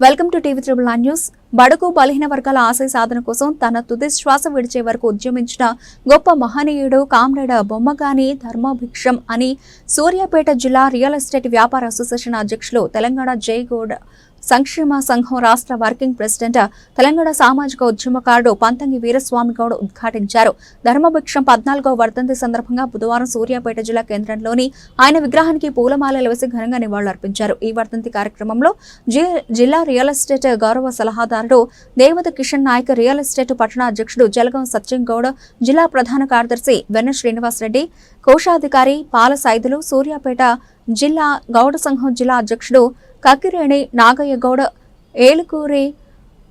Welcome to TV triple news. బడుగు బలహీన వర్గాల ఆశయ సాధన కోసం తన తుది శ్వాస విడిచే వరకు ఉద్యమించిన గొప్ప మహనీయుడు కామ్రేడ బొమ్మగాని ధర్మభిక్షం అని సూర్యాపేట జిల్లా రియల్ ఎస్టేట్ వ్యాపార అసోసియేషన్ అధ్యక్షులు తెలంగాణ జయగౌడ్ సంక్షేమ సంఘం రాష్ట్ర వర్కింగ్ ప్రెసిడెంట్ తెలంగాణ సామాజిక ఉద్యమకారుడు పంతంగి వీరస్వామి గౌడ్ ఉద్ఘాటించారు. ధర్మభిక్షం పద్నాలుగో వర్ధంతి సందర్భంగా బుధవారం సూర్యాపేట జిల్లా కేంద్రంలోని ఆయన విగ్రహానికి పూలమాలలు వేసి ఘనంగా నివాళులర్పించారు. ఈ వర్ధంతి కార్యక్రమంలో జి- జిల్లా రియల్ ఎస్టేట్ గౌరవ సలహాదారుడు దేవత కిషన్ నాయక్ రియల్ ఎస్టేట్ పట్టణ అధ్యక్షుడు జలగం సత్యం గౌడ్ జిల్లా ప్రధాన కార్యదర్శి వెన్న శ్రీనివాసరెడ్డి కోశాధికారి పాల సైదులు సూర్యాపేట జిల్లా గౌడ సంఘం జిల్లా అధ్యక్షుడు కక్కిరేణి నాగయ్య గౌడ ఏలుకూరి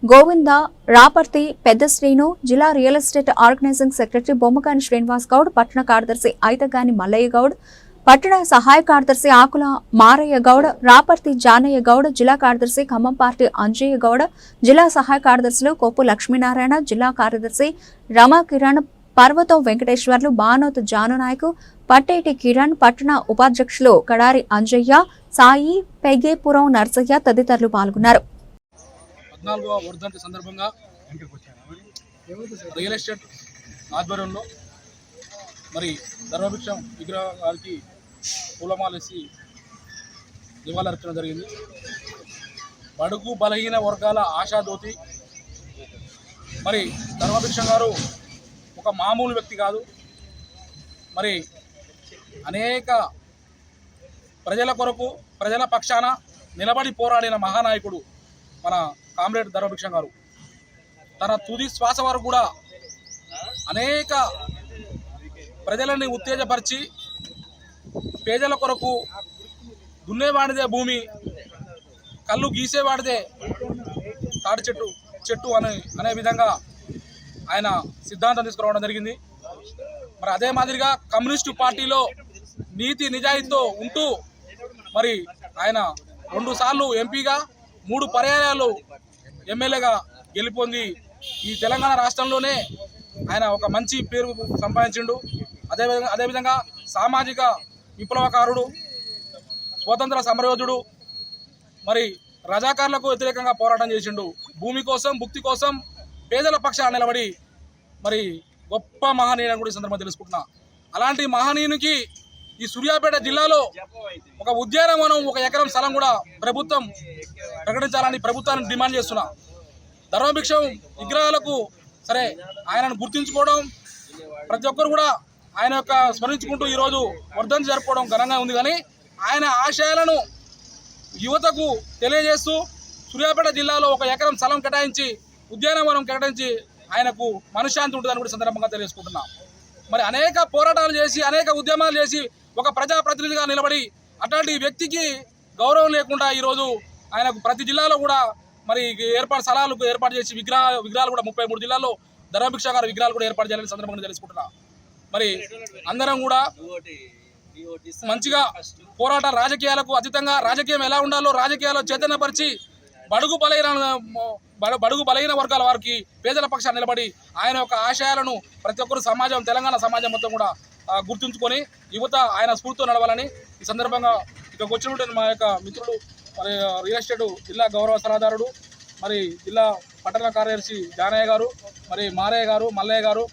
గోవింద రాపర్తి పెద్ద శ్రీను జిల్లా real estate organising secretary Bommakani Srinivas Goud పట్టణ కార్యదర్శి ఐతగాని మల్లయ్య గౌడ్ పట్టణ సహాయ కార్యదర్శి ఆకుల మారయ్య గౌడ్ రాపర్తి జానయ్య గౌడ్ జిల్లా కార్యదర్శి ఖమ్మం పార్టీ అంజయ్య గౌడ్ జిల్లా సహాయ కార్యదర్శులు కొప్పు లక్ష్మీనారాయణ జిల్లా కార్యదర్శి రమా కిరణ్ పర్వతం వెంకటేశ్వర్లు బానోత్ జాను నాయక్ పట్టేటి కిరణ్ పట్టణ ఉపాధ్యక్షులు కడారి అంజయ్య సాయి పెగేపురం నర్సయ్య తదితరులు పాల్గొన్నారు. పద్నాలుగవ వర్ధంతి సందర్భంగా రియల్ ఎస్టేట్ ఆధ్వర్యంలో మరి ధర్మభిక్షం విగ్రహ గారికి పూలమాలేసి నివాళులర్చడం జరిగింది. బడుగు బలహీన వర్గాల ఆశాదోతి మరి ధర్మభిక్షం గారు ఒక మామూలు వ్యక్తి కాదు. మరి అనేక ప్రజల కొరకు ప్రజల పక్షాన నిలబడి పోరాడిన మహానాయకుడు మన కామ్రేడ్ ధర్మభిక్షం గారు. తన తుది శ్వాస వరకు కూడా అనేక ప్రజలని ఉత్తేజపరిచి పేదల కొరకు దున్నేవాడిదే భూమి కళ్ళు గీసేవాడిదే తాడి చెట్టు చెట్టు అనే అనే విధంగా ఆయన సిద్ధాంతం తీసుకురావడం జరిగింది. మరి అదే మాదిరిగా కమ్యూనిస్టు పార్టీలో నీతి నిజాయితీతో ఉంటూ మరి ఆయన రెండు సార్లు ఎంపీగా మూడు పర్యాయాలు ఎమ్మెల్యేగా గెలుపొంది ఈ తెలంగాణ రాష్ట్రంలోనే ఆయన ఒక మంచి పేరు సంపాదించిండు. అదేవిధంగా అదేవిధంగా సామాజిక విప్లవకారుడు స్వతంత్ర సమరయోధుడు మరి రజాకారులకు వ్యతిరేకంగా పోరాటం చేసిండు. భూమి కోసం భుక్తి కోసం పేదల పక్షాన నిలబడి మరి గొప్ప మహనీయుని కూడా ఈ సందర్భంగా తెలుసుకుంటున్నా. అలాంటి మహనీయునికి ఈ సూర్యాపేట జిల్లాలో ఒక ఉద్యానవనం ఒక ఎకరం స్థలం కూడా ప్రభుత్వం ప్రకటించాలని ప్రభుత్వాన్ని డిమాండ్ చేస్తున్నా. ధర్మభిక్షం విగ్రహాలకు సరే ఆయనను గుర్తించుకోవడం ప్రతి ఒక్కరు కూడా ఆయన యొక్క స్మరించుకుంటూ ఈరోజు వర్ధంతి జరుపుకోవడం ఘనంగా ఉంది. కానీ ఆయన ఆశయాలను యువతకు తెలియజేస్తూ సూర్యాపేట జిల్లాలో ఒక ఎకరం స్థలం కేటాయించి ఉద్యానవనం కేటాయించి ఆయనకు మనశ్శాంతి ఉంటుందని కూడా సందర్భంగా తెలియజేసుకుంటున్నాం. మరి అనేక పోరాటాలు చేసి అనేక ఉద్యమాలు చేసి ఒక ప్రజాప్రతినిధిగా నిలబడి అట్లాంటి వ్యక్తికి గౌరవం లేకుండా ఈరోజు ఆయనకు ప్రతి జిల్లాలో కూడా మరి ఏర్పాటు స్థలాలకు ఏర్పాటు చేసి విగ్రహ విగ్రహాలు కూడా ముప్పై మూడు జిల్లాల్లో ధర్మభిక్ష గారి విగ్రహాలు కూడా ఏర్పాటు చేయాలని సందర్భంగా తెలుసుకుంటున్నాం మరి అందరం కూడా మంచిగా పోరాట రాజకీయాలకు అతీతంగా రాజకీయం ఎలా ఉండాలో రాజకీయాల్లో చైతన్యపరిచి బడుగు బలైన బడుగు బలహీన వర్గాల వారికి పేదల పక్షాన్ని నిలబడి ఆయన యొక్క ఆశయాలను ప్రతి ఒక్కరు సమాజం తెలంగాణ సమాజం మొత్తం కూడా గుర్తుంచుకొని యువత ఆయన స్ఫూర్తితో నడవాలని ఈ సందర్భంగా ఇక్కడికి వచ్చినటువంటి మా యొక్క మిత్రుడు మరి రియల్ ఎస్టేట్ జిల్లా గౌరవ సలహాదారుడు మరి జిల్లా పట్టణ కార్యదర్శి జానయ్య గారు మరి మారయ్య గారు మల్లయ్య గారు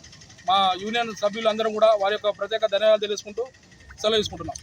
మా యూనియన్ సభ్యులందరూ కూడా వారి యొక్క ప్రత్యేక ధన్యవాదాలు తెలుసుకుంటూ సెలవు తీసుకుంటున్నాం.